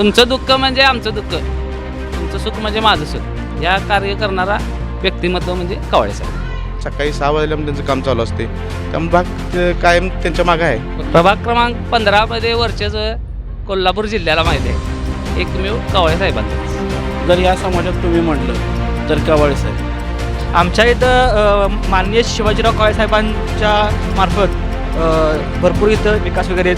तुमचं दुःख म्हणजे आमचं दुःख. तुमचं सुख म्हणजे माझं सुख. या कार्य करणारा व्यक्तिमत्व म्हणजे कवाळे साहेब. सकाळी सहा वाजल्यावर त्यांचं काम चालू असते. त्यामुळे भाग कायम त्यांच्या मागं आहे. प्रभाग क्रमांक पंधरामध्ये वरचेच कोल्हापूर जिल्ह्याला माहिती आहे. एकमेव कवाळे साहेबांचं. जर या समाजात तुम्ही म्हटलं तर कवाळे साहेब. आमच्या इथं माननीय शिवाजीराव काळे साहेबांच्या मार्फत भरपूर इथं विकास वगैरे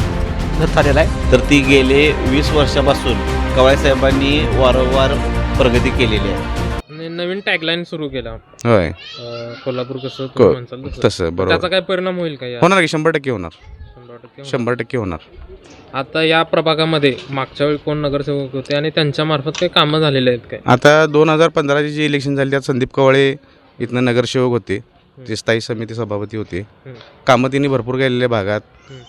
झालेला आहे. तर ती गेले वीस वर्षापासून कवाळे साहेबांनी वारंवार प्रगती केलेली आहे. आणि नवीन टॅगलाईन सुरू केला. होय. अं, कोल्हापूर कसं को- म्हणसाल तसं. तसं त्याचा बरोबर. काय परिणाम होईल का या? होणार की शंभर टक्के होणार. शंभर टक्के होणार? शंभर टक्के होणार. आता या प्रभागामध्ये मागच्या वेळी कोण नगरसेवक होते आणि त्यांच्या मार्फत काही कामं झालेले आहेत काय? आता दोन हजार पंधराची जी इलेक्शन झाली त्यात संदीप कवाळे इथनं नगरसेवक होते. ते स्थायी समिती सभापती होते. कामं त्यांनी भरपूर केलेले भागात.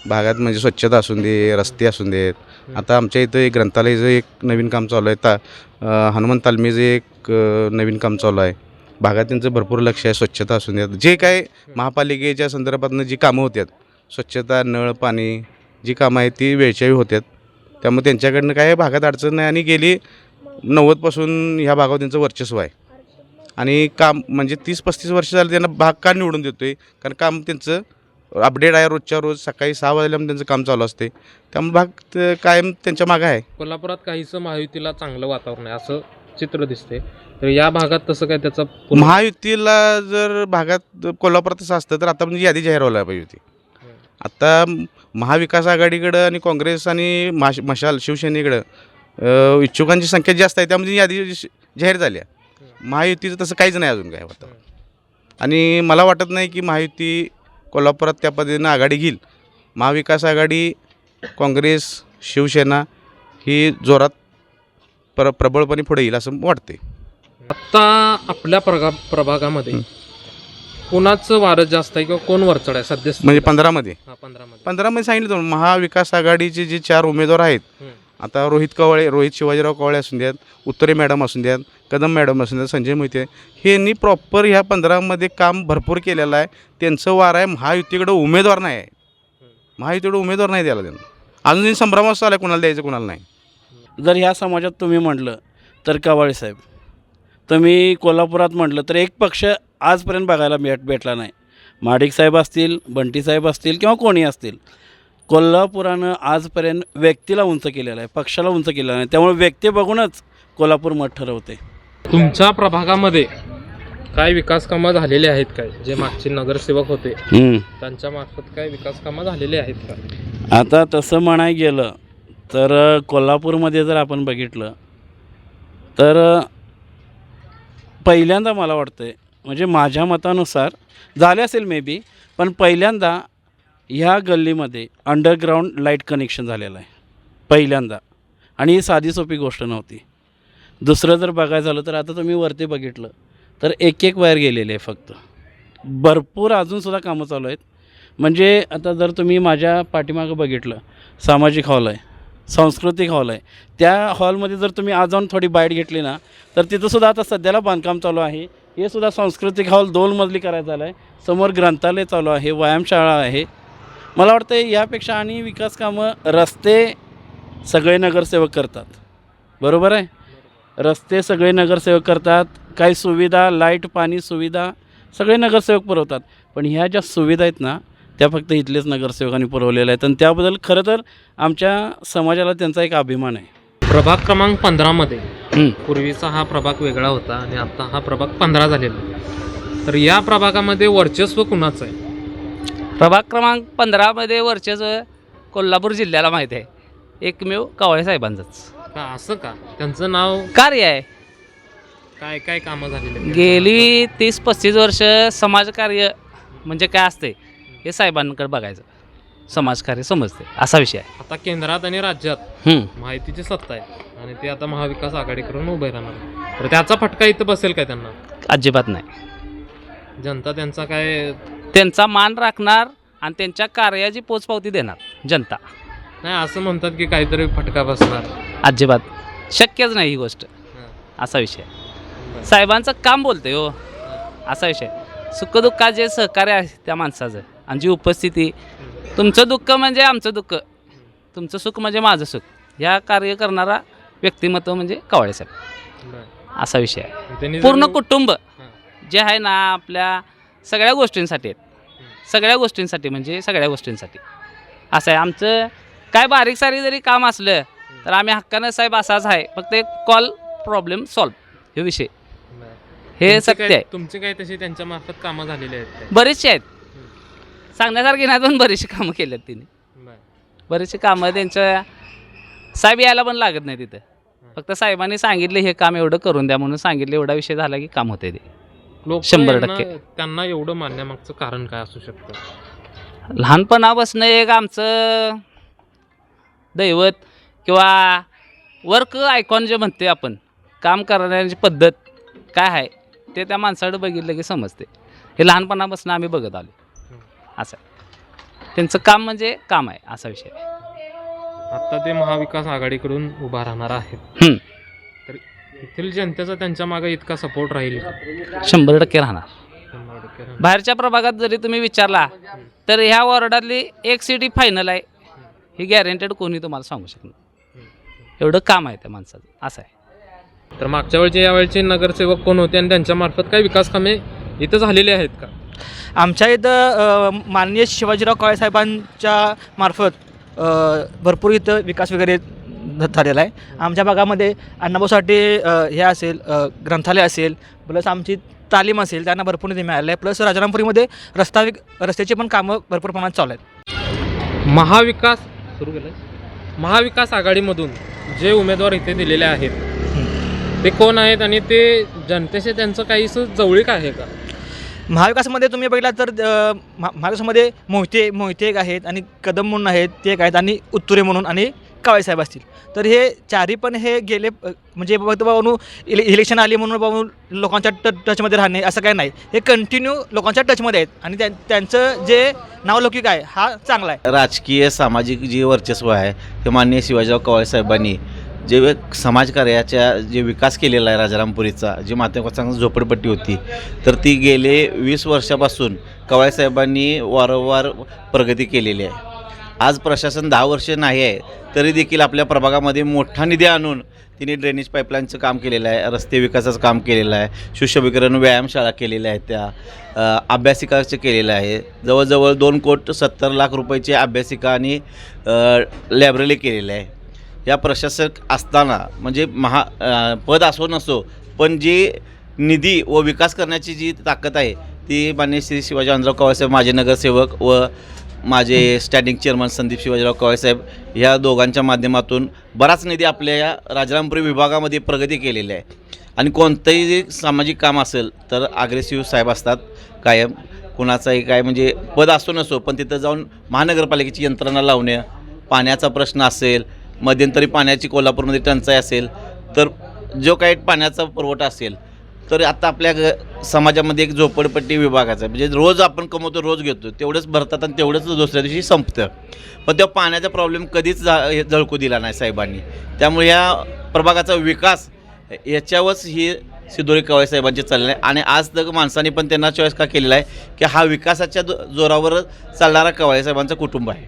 भागात म्हणजे स्वच्छता असून दे रस्ते असून देत. आता आमच्या इथं एक ग्रंथालयाचं एक नवीन काम चालू आहे. ता हनुमान तालमीचं एक नवीन काम चालू आहे. भागात त्यांचं भरपूर लक्ष आहे स्वच्छता असून देत. जे काय महापालिकेच्या संदर्भातनं जी कामं होत्यात स्वच्छता नळ पाणी जी कामं आहेत ती वेळच्या वेळी होत्यात. त्यामुळे त्यांच्याकडनं काय भागात अडचण नाही आणि गेली नव्वदपासून ह्या भागावर त्यांचं वर्चस्व आहे. आणि काम म्हणजे तीस पस्तीस वर्ष झालं त्यांना भाग का निवडून देतोय? कारण काम त्यांचं अपडेट आहे रोजच्या रोज सकाळी सहा वाजल्यापर्यंत त्यांचं काम चालू असते त्यामुळे भाग कायम त्यांच्या मागं आहे. कोल्हापुरात काहीसं महायुतीला चांगलं वातावरण आहे असं चित्र दिसते तर या भागात तसं काय त्याचा महायुतीला जर भागात कोल्हापुरात तसं असतं तर आता म्हणजे यादी जाहीर व्हायला पाहिजे होती. आता महाविकास आघाडीकडं आणि काँग्रेस आणि माश मशाल शिवसेनेकडं इच्छुकांची संख्या जास्त आहे त्यामध्ये यादी जाहीर झाल्या महायुतीचं तसं काहीच नाही अजून काय होतं आणि मला वाटत नाही की महायुती कोल्हापुरात त्या पद्धतीनं आघाडी घेईल. महाविकास आघाडी काँग्रेस शिवसेना ही जोरात प्र प्रबळपणे पुढे येईल असं वाटते आता आपल्या प्रगा प्रभागामध्ये कोणाचं वारं जास्त आहे किंवा कोण वरचढ आहे सध्या? म्हणजे पंधरामध्ये? हा पंधरामध्ये. पंधरामध्ये सांगितलं महाविकास आघाडीचे जे चार उमेदवार आहेत. आता रोहित कवळे रोहित शिवाजीराव कवळे असून द्यात उत्तरे मॅडम असून द्यात कदम मॅडम असून द्यात संजय मोहिते ह्यांनी प्रॉपर ह्या पंधरामध्ये काम भरपूर केलेलं आहे. त्यांचं वार आहे महायुतीकडं उमेदवार नाही आहे. महायुतीकडं उमेदवार नाही द्यायला त्यांना अजूनही संभ्रम संभ्रमात चालू आहे कोणाला द्यायचं कोणाला नाही. जर ह्या समाजात तुम्ही म्हटलं तर कवाळे साहेब. तुम्ही कोल्हापुरात म्हटलं तर एक पक्ष आजपर्यंत बघायला भेट भेटला नाही. माडिक साहेब असतील बंटी साहेब असतील किंवा कोणी असतील कोल्हापुरानं आजपर्यंत व्यक्तीला उंच केलेलं आहे पक्षाला उंच केलेलं नाही त्यामुळे व्यक्ती बघूनच कोल्हापूर मत ठरवते. तुमच्या प्रभागामध्ये काय विकास कामं झालेले आहेत काय? जे मागचे नगरसेवक होते त्यांच्या मार्फत काय विकास कामं झालेले आहेत का? आता तसं म्हणाय गेलं तर कोल्हापूरमध्ये जर आपण बघितलं तर पहिल्यांदा मला वाटतं आहे म्हणजे माझ्या मतानुसार झाले असेल मे बी पण पहिल्यांदा ह्या गल्लीमध्ये अंडरग्राऊंड लाइट कनेक्शन झालेलं आहे. पहिल्यांदा. आणि ही साधी सोपी गोष्ट नव्हती. दुसरं जर बघायचं झालं तर आता तुम्ही वरती बघितलं तर एक एक वायर गेलेली आहे फक्त. भरपूर अजूनसुद्धा कामं चालू आहेत. म्हणजे आता जर तुम्ही माझ्या पाठीमागं बघितलं सामाजिक हॉल आहे सांस्कृतिक हॉल आहे त्या हॉलमध्ये जर तुम्ही आज जाऊन थोडी बाईट घेतली ना तर तिथंसुद्धा आता सध्याला बांधकाम चालू आहे. हे सुद्धा सांस्कृतिक हॉल दोन मजली करायचं झालं आहे समोर ग्रंथालय चालू आहे व्यायामशाळा आहे मला वाटतं यापेक्षा आणि विकास कामं रस्ते सगळे नगरसेवक करतात. बरोबर आहे? रस्ते सगळे नगरसेवक करतात काही सुविधा लाइट पाणी सुविधा सगळे नगरसेवक पुरवतात. पण ह्या ज्या सुविधा आहेत ना त्या फक्त इथलेच नगरसेवकांनी पुरवलेल्या आहेत. आणि त्याबद्दल खरं तर आमच्या समाजाला त्यांचा एक अभिमान आहे. प्रभाग क्रमांक पंधरामध्ये. पूर्वीचा हा प्रभाग वेगळा होता आणि आता हा प्रभाग पंधरा झालेला. तर या प्रभागामध्ये वर्चस्व कुणाचं आहे? प्रभाग क्रमांक पंधरामध्ये वरचेच कोल्हापूर जिल्ह्याला माहिती आहे. एकमेव कवाळे साहेबांचंच. का असं का? त्यांचं नाव कार्य आहे. काय काय कामं झालेली आहेत? गेली तीस पस्तीस वर्ष समाजकार्य म्हणजे काय असते हे साहेबांकडे बघायचं. समाजकार्य समजते असा विषय आहे. आता केंद्रात आणि राज्यात हम्म. माहितीची सत्ता आहे आणि ते आता महाविकास आघाडीकडून उभे राहणार तर त्याचा फटका इथं बसेल काय त्यांना? अजिबात नाही. जनता त्यांचा काय त्यांचा मान राखणार आणि त्यांच्या कार्याची पोचपावती देणार जनता. नाही असं म्हणतात की काहीतरी फटका बसणार. अजिबात. शक्यच नाही ही गोष्ट. असा विषय. साहेबांचं काम बोलते हो. असा विषय. सुखदुःखात जे सहकार्य आहे त्या माणसाचं आणि जी उपस्थिती. तुमचं दुःख म्हणजे आमचं दुःख. तुमचं सुख म्हणजे माझं सुख. या कार्य करणारा व्यक्तिमत्व म्हणजे कवाळे साहेब. असा विषय आहे. पूर्ण कुटुंब. जे आहे ना आपल्या सगळ्या गोष्टींसाठी आहेत. सगळ्या गोष्टींसाठी म्हणजे सगळ्या गोष्टींसाठी. असं आहे. आमचं काय बारीक सारीक जरी काम असलं तर आम्ही हक्कानं साहेब असाच आहे. फक्त एक कॉल प्रॉब्लेम सॉल्व हे विषय. हे तुमचे सत्य काय- आहे. तुमचे काही तशी त्यांच्या मार्फत कामं झालेली आहेत काय? बरेचसे आहेत. सांगण्यासारखी नाही पण बरीचशी कामं केली आहेत तिने. बरं. बरेचसे कामं त्यांच्या साहेब यायला पण लागत नाही तिथं. फक्त साहेबांनी सांगितले हे काम एवढं करून द्या म्हणून सांगितलं एवढा विषय झाला की काम होते ते. लोक शंभर टक्के. त्यांना एवढं मानण्यामागचं कारण काय असू शकतं लहानपणापासून एक आमचं दैवत किंवा वर्क आयकॉन जे म्हणते आपण काम करण्याची पद्धत काय आहे ते त्या माणसाकडे बघितलं की समजते हे लहानपणापासून आम्ही बघत आलो असं. त्यांचं काम म्हणजे काम आहे असा विषय. आता ते महाविकास आघाडीकडून उभा राहणार आहेत येथील जनतेचा त्यांच्या मागे इतका सपोर्ट राहील का? शंभर टक्के राहणार. शंभर टक्के राहणार. बाहेरच्या प्रभागात जरी तुम्ही विचारला तर ह्या वॉर्डातली एक सिटी फायनल आहे. ही गॅरंटेड कोणी तुम्हाला सांगू शकणार. एवढं काम आहे त्या माणसाचं. असं आहे. तर मागच्या वेळचे यावेळचे नगरसेवक कोण होते आणि त्यांच्या मार्फत काही विकास कामे इथं झालेली आहेत का? आमच्या इथं अ, माननीय शिवाजीराव काळे साहेबांच्या मार्फत अ, भरपूर इथं विकास वगैरे झालेला आहे. आमच्या भागामध्ये अण्णाभाऊसाठी हे असेल ग्रंथालय असेल प्लस आमची तालीम असेल त्यांना भरपूर निधी मिळालेलं आहे. प्लस राजारामपुरीमध्ये रस्ता विक रस्त्याची पण कामं भरपूर प्रमाणात चालू आहेत. महाविकास सुरू केलं. महाविकास आघाडीमधून जे उमेदवार इथे दिलेले आहेत ते कोण आहेत आणि ते जनतेशी त्यांचं काहीसं जवळीक आहे का? महाविकासमध्ये तुम्ही बघितला तर महाविकासमध्ये मोहिते मोहिते एक आहेत आणि कदम म्हणून आहेत ते एक आहेत आणि उत्तुरे म्हणून आणि काळेसाहेब असतील. तर हे चारी पण हे गेले म्हणजे फक्त बाबा इले इलेक्शन आली म्हणून बाबा लोकांच्या ट टचमध्ये राहणे असं काही नाही. हे कंटिन्यू लोकांच्या टचमध्ये आहेत. आणि त्यांचं जे नावलौकिक आहे हा चांगला आहे. राजकीय सामाजिक जे वर्चस्व आहे ते माननीय शिवाजीराव कवाळे साहेबांनी जे वे- समाजकार्याच्या जे विकास केलेला आहे राजारामपुरीचा जी मातेचा झोपडपट्टी होती तर ती गेले वीस वर्षापासून कवाळेसाहेबांनी वारंवार प्रगती केलेली आहे. आज प्रशासन दहा वर्ष नाही आहे तरी देखील आपल्या प्रभागामध्ये मोठा निधी आणून तिने ड्रेनेज पाईपलाईनचं काम केलेलं आहे रस्ते विकासाचं काम केलेलं आहे शिष्यविकरण व्यायामशाळा केलेल्या आहेत त्या अभ्यासिकाचं केलेलं आहे. जवळजवळ दोन कोट सत्तर लाख रुपयाची अभ्यासिका आणि लायब्ररी केलेलं आहे. या प्रशासक असताना म्हणजे महा पद असो नसो पण जी निधी व विकास करण्याची जी ताकद आहे ती मान्य श्री शिवाजी आंध्रराव कवाळसाहेब माझे नगरसेवक व माझे स्टँडिंग चेअरमन संदीप शिवाजीराव कवायसाहेब ह्या दोघांच्या माध्यमातून बराच निधी आपल्या या राजारामपुरी विभागामध्ये प्रगती केलेली आहे. आणि कोणतंही सामाजिक काम असेल तर अग्रेसिव्ह साहेब असतात कायम. कुणाचाही काय म्हणजे पद असो नसो पण तिथं जाऊन महानगरपालिकेची यंत्रणा लावणे पाण्याचा प्रश्न असेल मध्यंतरी पाण्याची कोल्हापूरमध्ये टंचाई असेल तर जो काही पाण्याचा पुरवठा असेल तर आता आपल्या ग समाजामध्ये एक झोपडपट्टी विभागाचा आहे. म्हणजे रोज आपण कमवतो रोज घेतो. तेवढंच भरतात आणि तेवढंच दुसऱ्या दिवशी संपतं. पण त्या पाण्याचा प्रॉब्लेम कधीच जा हे दिला नाही साहेबांनी. त्यामुळे या प्रभागाचा विकास याच्यावरच ही सिद्धोरी कवाळे साहेबांची चालले आहे. आणि आज तक माणसांनी पण त्यांना चॉईस का केलेला आहे की हा विकासाच्या दो- जोरावर चालणारा कवाळे साहेबांचं कुटुंब आहे.